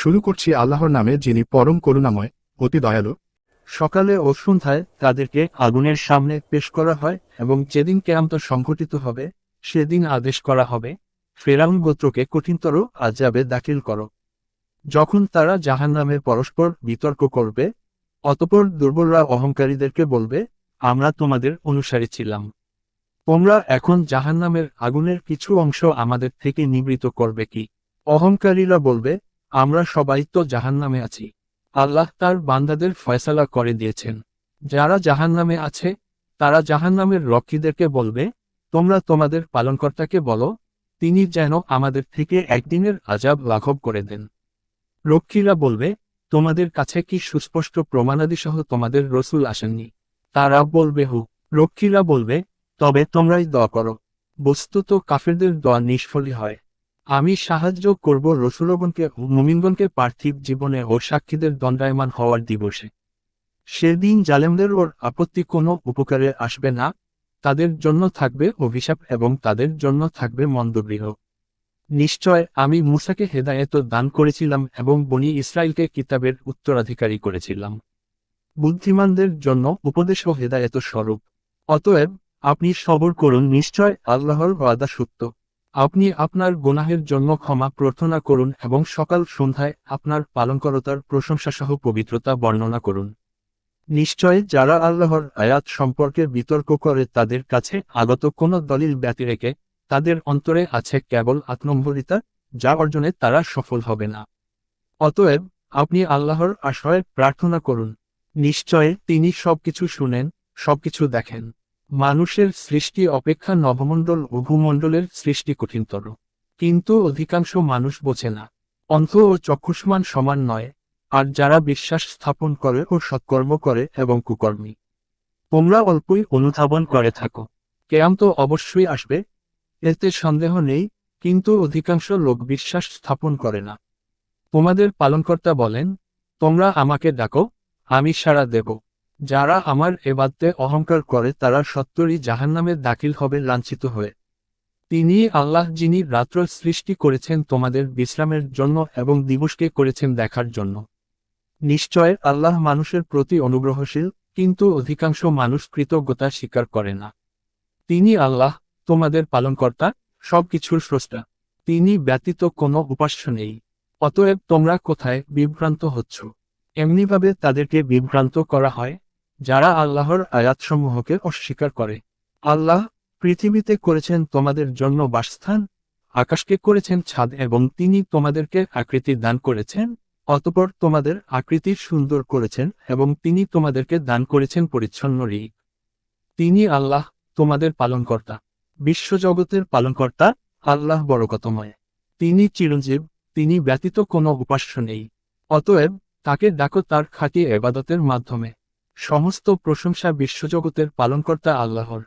শুরু করছি আল্লাহর নামে যিনি পরম করুণাময়, অতি দয়ালু। সকালে ও সন্ধ্যায় তাদেরকে আগুনের সামনে পেশ করা হয় এবং যেদিন কেয়ামত সংঘটিত হবে, সেদিন আদেশ করা হবে। ফেরাউন গোত্রকে কঠিনতর আজাবে দাখিল করো। যখন তারা জাহান্নামে পরস্পর বিতর্ক করবে, অতপর দুর্বলরা অহংকারীদেরকে বলবে, আমরা তোমাদের অনুসারী ছিলাম। তোমরা এখন জাহান্নামের আগুনের কিছু অংশ আমাদের থেকে নিবৃত করবে কি? অহংকারীরা বলবে আমরা সবাই তো জাহান্নামে আছি। আল্লাহ তার বান্দাদের ফয়সালা করে দিয়েছেন। যারা জাহান্নামে আছে, তারা জাহান্নামের রক্ষীদেরকে বলবে, তোমরা তোমাদের পালনকর্তাকে বলো, তিনি যেন আমাদের থেকে একদিনের আজাব লাঘব করে দেন। রক্ষীরা বলবে, তোমাদের কাছে কি সুস্পষ্ট প্রমাণাদি সহ তোমাদের রসুল আসেননি? তারা বলবে, হু। রক্ষীরা বলবে, তবে তোমরাই দোয়া করো। বস্তুত কাফেরদের দোয়া নিষ্ফলই হয়। আমি সাহায্য করব রসুলগণকে মুমিনগণকে পার্থিব জীবনে ও সাক্ষীদের দণ্ডায়মান হওয়ার দিবসে। সেদিন জালেমদের ওর আপত্তি কোনো উপকারে আসবে না, তাদের জন্য থাকবে অভিশাপ এবং তাদের জন্য থাকবে মন্দগৃহ। নিশ্চয় আমি মুসাকে হেদায়েত দান করেছিলাম এবং বনি ইসরায়েলকে কিতাবের উত্তরাধিকারী করেছিলাম। বুদ্ধিমানদের জন্য উপদেশ ও হেদায়েত স্বরূপ। অতএব আপনি সবর করুন, নিশ্চয় আল্লাহর ওয়াদা সত্য। আপনি আপনার গুনাহের জন্য ক্ষমা প্রার্থনা করুন এবং সকাল সন্ধ্যায় আপনার পালনকরতার প্রশংসাসহ পবিত্রতা বর্ণনা করুন। নিশ্চয় যারা আল্লাহর আয়াত সম্পর্কে বিতর্ক করে তাদের কাছে আগত কোনো দলিল ব্যতি রেখে তাদের অন্তরে আছে কেবল আত্মম্বরিতা যা অর্জনে তারা সফল হবে না। অতএব আপনি আল্লাহর আশ্রয়ে প্রার্থনা করুন। নিশ্চয় তিনি সবকিছু শুনেন, সবকিছু দেখেন। মানুষের সৃষ্টি অপেক্ষা নবমণ্ডল ও ভূমণ্ডলের সৃষ্টি কঠিনতর। কিন্তু অধিকাংশ মানুষ বোঝে না। অন্ধ ও চক্ষুষ্মান সমান নয়, আর যারা বিশ্বাস স্থাপন করে ও সৎকর্ম করে এবং কুকর্মী। তোমরা অল্পই অনুধাবন করে থাকো। কেয়াম তো অবশ্যই আসবে, এতে সন্দেহ নেই, কিন্তু অধিকাংশ লোক বিশ্বাস স্থাপন করে না। তোমাদের পালনকর্তা বলেন, তোমরা আমাকে ডাকো, আমি সাড়া দেব। যারা আমার এবাদতে অহংকার করে তারা সত্তরই জাহান্নামে দাখিল হবে লাঞ্ছিত হয়ে। তিনি আল্লাহ যিনি রাত্র সৃষ্টি করেছেন তোমাদের বিশ্রামের জন্য এবং দিবসকে করেছেন দেখার জন্য। নিশ্চয় আল্লাহ মানুষের প্রতি অনুগ্রহশীল, কিন্তু অধিকাংশ মানুষ কৃতজ্ঞতা স্বীকার করে না। তিনি আল্লাহ, তোমাদের পালনকর্তা, সবকিছুর স্রষ্টা। তিনি ব্যতীত কোনো উপাস্য নেই। অতএব তোমরা কোথায় বিভ্রান্ত হচ্ছ? এমনিভাবে তাদেরকে বিভ্রান্ত করা হয়। যারা আল্লাহর আয়াতসমূহকে অস্বীকার করে। আল্লাহ পৃথিবীতে করেছেন তোমাদের জন্য বাসস্থান, আকাশকে করেছেন ছাদ এবং তিনি তোমাদেরকে আকৃতি দান করেছেন, অতপর তোমাদের আকৃতি সুন্দর করেছেন এবং তিনি তোমাদেরকে দান করেছেন পরিচ্ছন্ন ঋক তিনি আল্লাহ তোমাদের পালনকর্তা, বিশ্বজগতের পালনকর্তা, আল্লাহ বরকতময়। তিনি চিরঞ্জীব, তিনি ব্যতীত কোনো উপাস্য নেই। অতএব তাকে ডাকো তার খাঁটি এবাদতের মাধ্যমে। সমস্ত প্রশংসা বিশ্বজগতের পালনকর্তা আল্লাহর।